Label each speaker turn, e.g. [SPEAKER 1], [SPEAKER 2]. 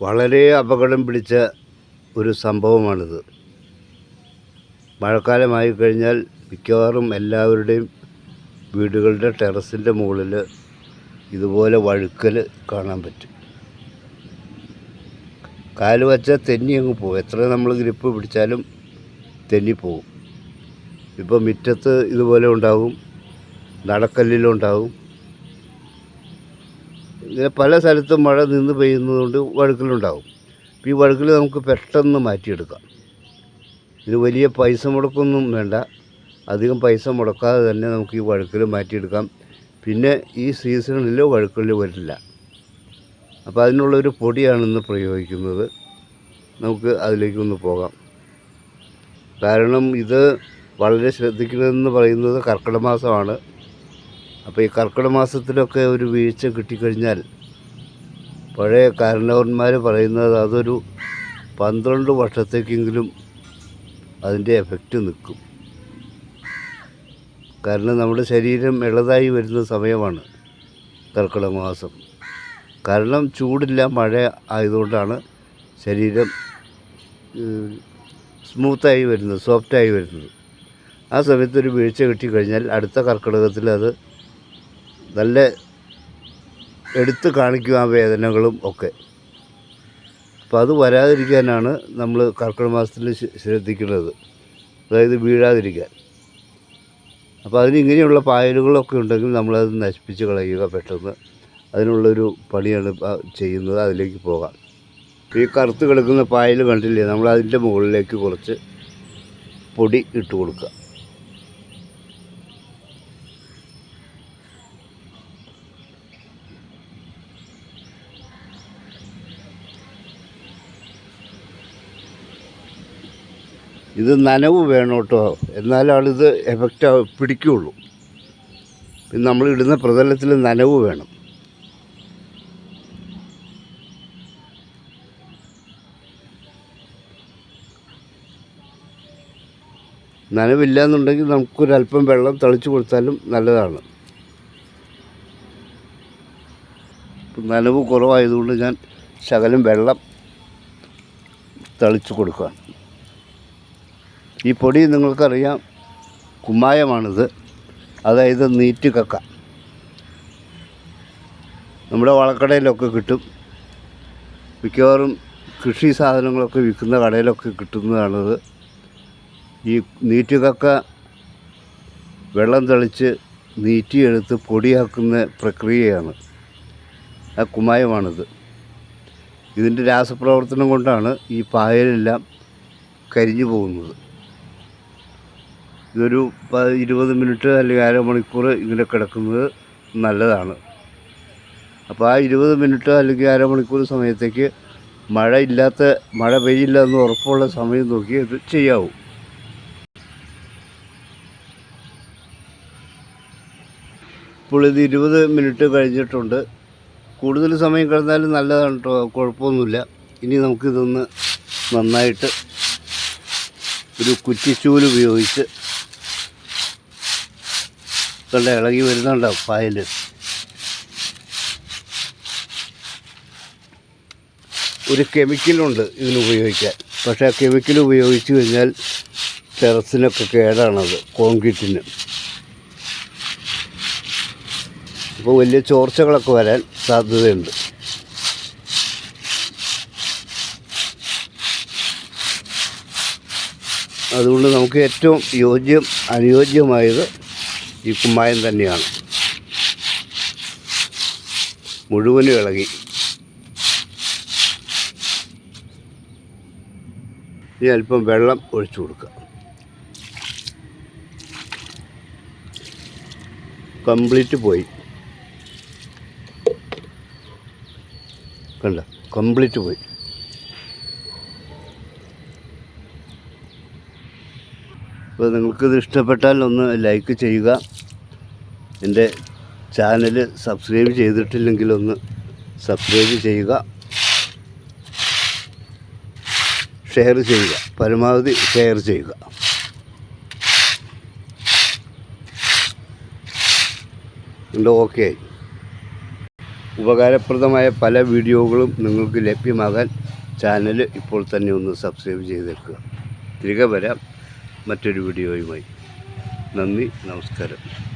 [SPEAKER 1] വളരെ അപകടം പിടിച്ച ഒരു സംഭവമാണിത്. മഴക്കാലമായി കഴിഞ്ഞാൽ മിക്കവാറും എല്ലാവരുടെയും വീടുകളുടെ ടെറസിന്റെ മുകളിൽ ഇതുപോലെ വഴുക്കൽ കാണാൻ പറ്റും. കാൽ വച്ചാൽ തെന്നി അങ്ങ് പോകും. എത്ര നമ്മൾ ഗ്രിപ്പ് പിടിച്ചാലും തെന്നി പോകും. ഇപ്പോൾ മുറ്റത്ത് ഇതുപോലെ ഉണ്ടാകും നടക്കല്ലിലുണ്ടാകും ഇങ്ങനെ പല സ്ഥലത്തും മഴ നിന്ന് പെയ്യുന്നതുകൊണ്ട് വഴുക്കലുണ്ടാകും അപ്പോൾ ഈ വഴുക്കൽ നമുക്ക് പെട്ടെന്ന് മാറ്റിയെടുക്കാം. ഇതിന് വലിയ പൈസ മുടക്കൊന്നും വേണ്ട. അധികം പൈസ മുടക്കാതെ തന്നെ നമുക്ക് ഈ വഴുക്കൽ മാറ്റിയെടുക്കാം. പിന്നെ ഈ സീസണിൽ വഴുക്കൽ വരില്ല. അപ്പോൾ അതിനുള്ളൊരു പൊടിയാണ് ഇന്ന് പ്രയോഗിക്കുന്നത്. നമുക്ക് അതിലേക്കൊന്ന് പോകാം. കാരണം ഇത് വളരെ ശ്രദ്ധിക്കണമെന്ന് പറയുന്നത് കർക്കിടക മാസമാണ്. അപ്പോൾ ഈ കർക്കിടക മാസത്തിലൊക്കെ ഒരു വീഴ്ച കിട്ടിക്കഴിഞ്ഞാൽ പഴയ കാരണവന്മാർ പറയുന്നത് അതൊരു പന്ത്രണ്ട് വർഷത്തേക്കെങ്കിലും അതിന്റെ എഫക്റ്റ് നിൽക്കും. കാരണം നമ്മുടെ ശരീരം ഇളതായി വരുന്ന സമയമാണ് കർക്കിടക മാസം. കാരണം ചൂടില്ല മഴ ആയതുകൊണ്ടാണ് ശരീരം സ്മൂത്തായി വരുന്നത് സോഫ്റ്റായി വരുന്നത്. ആ സമയത്ത് ഒരു വീഴ്ച കിട്ടിക്കഴിഞ്ഞാൽ അടുത്ത കർക്കിടകത്തിൽ അത് നല്ല എടുത്ത് കാണിക്കും ആ വേദനകളും ഒക്കെ. അപ്പോൾ അത് വരാതിരിക്കാനാണ് നമ്മൾ കർക്കിടക മാസത്തിൽ ശ്രദ്ധിക്കുന്നത്. അതായത് വീഴാതിരിക്കാൻ. അപ്പോൾ അതിന് ഇങ്ങനെയുള്ള പായലുകളൊക്കെ ഉണ്ടെങ്കിൽ നമ്മളത് നശിപ്പിച്ച് കളയുക പെട്ടെന്ന്. അതിനുള്ളൊരു പണിയാണ് ചെയ്യുന്നത് അതിലേക്ക് പോകാം. ഈ കറുത്ത് കിടക്കുന്ന പായൽ കണ്ടില്ലേ നമ്മൾ അതിന്റെ മുകളിലേക്ക് കുറച്ച് പൊടി ഇട്ട് കൊടുക്കുക. ഇത് നനവ് വേണം കേട്ടോ എന്നാലാണിത് എഫക്റ്റ് പിടിക്കുകയുള്ളൂ പിന്നെ നമ്മൾ ഇടുന്ന പ്രതലത്തിൽ നനവ് വേണം. നനവില്ല എന്നുണ്ടെങ്കിൽ നമുക്കൊരല്പം വെള്ളം തളിച്ചു കൊടുത്താലും നല്ലതാണ്. നനവ് കുറവായതുകൊണ്ട് ഞാൻ ശകലം വെള്ളം തളിച്ചു കൊടുക്കുകയാണ്. ഈ പൊടി നിങ്ങൾക്കറിയാം കുമ്മായമാണിത്. അതായത് നീറ്റ് കക്ക. നമ്മുടെ വളക്കടയിലൊക്കെ കിട്ടും. മിക്കവാറും കൃഷി സാധനങ്ങളൊക്കെ വിൽക്കുന്ന കടയിലൊക്കെ കിട്ടുന്നതാണിത്. ഈ നീറ്റ് കക്ക വെള്ളം തളിച്ച് നീറ്റിയെടുത്ത് പൊടിയാക്കുന്ന പ്രക്രിയയാണ്. ആ കുമ്മായമാണിത്. ഇതിന്റെ രാസപ്രവർത്തനം കൊണ്ടാണ് ഈ പായലെല്ലാം കരിഞ്ഞു പോകുന്നത്. പ- ഇരുപത് മിനിറ്റ് അല്ലെങ്കിൽ അരമണിക്കൂർ ഇങ്ങനെ കിടക്കുന്നത് നല്ലതാണ്. അപ്പോൾ ആ ഇരുപത് മിനിറ്റ് അല്ലെങ്കിൽ അരമണിക്കൂർ സമയത്തേക്ക് മഴ ഇല്ലാത്ത മഴ പെയ്യില്ല എന്ന് ഉറപ്പുള്ള സമയം നോക്കി ഇത് ചെയ്യാവൂ. ഇപ്പോൾ ഇത് ഇരുപത് മിനിറ്റ് കഴിഞ്ഞിട്ടുണ്ട്. കൂടുതൽ സമയം കിടന്നാലും നല്ലതാണ് കേട്ടോ കുഴപ്പമൊന്നുമില്ല. ഇനി നമുക്കിതൊന്ന് നന്നായിട്ട് ഒരു കുറ്റിച്ചൂൽ ഉപയോഗിച്ച് കണ്ട ഇളകി വരുന്നുണ്ടാവും പായൽ ഒരു കെമിക്കലുണ്ട് ഇതിന് ഉപയോഗിക്കാൻ. പക്ഷേ ആ കെമിക്കൽ ഉപയോഗിച്ച് കഴിഞ്ഞാൽ ടെറസിനൊക്കെ കേടാണത് കോൺക്രീറ്റിന്. അപ്പോൾ വലിയ ചോർച്ചകളൊക്കെ വരാൻ സാധ്യതയുണ്ട്. അതുകൊണ്ട് നമുക്ക് ഏറ്റവും യോജ്യം അനുയോജ്യമായത് ഈ കുമ്മായം തന്നെയാണ്. മുഴുവനും ഇളകി. ഇനി അല്പം വെള്ളം ഒഴിച്ചു കൊടുക്കുക. കംപ്ലീറ്റ് പോയി. കണ്ട? കംപ്ലീറ്റ് പോയി. അപ്പോൾ നിങ്ങൾക്കിത് ഇഷ്ടപ്പെട്ടാൽ ഒന്ന് ലൈക്ക് ചെയ്യുക. എന്റെ ചാനൽ സബ്സ്ക്രൈബ് ചെയ്തിട്ടില്ലെങ്കിൽ ഒന്ന് സബ്സ്ക്രൈബ് ചെയ്യുക. ഷെയർ ചെയ്യുക. പരമാവധി ഷെയർ ചെയ്യുക. ഉണ്ട് ഓക്കെ ഉപകാരപ്രദമായ പല വീഡിയോകളും നിങ്ങൾക്ക് ലഭ്യമാകാൻ ചാനൽ ഇപ്പോൾ തന്നെ ഒന്ന് സബ്സ്ക്രൈബ് ചെയ്തേക്കുക. തിരികെ വരാം. മറ്റൊരു വീഡിയോയുമായി. നന്ദി നമസ്കാരം.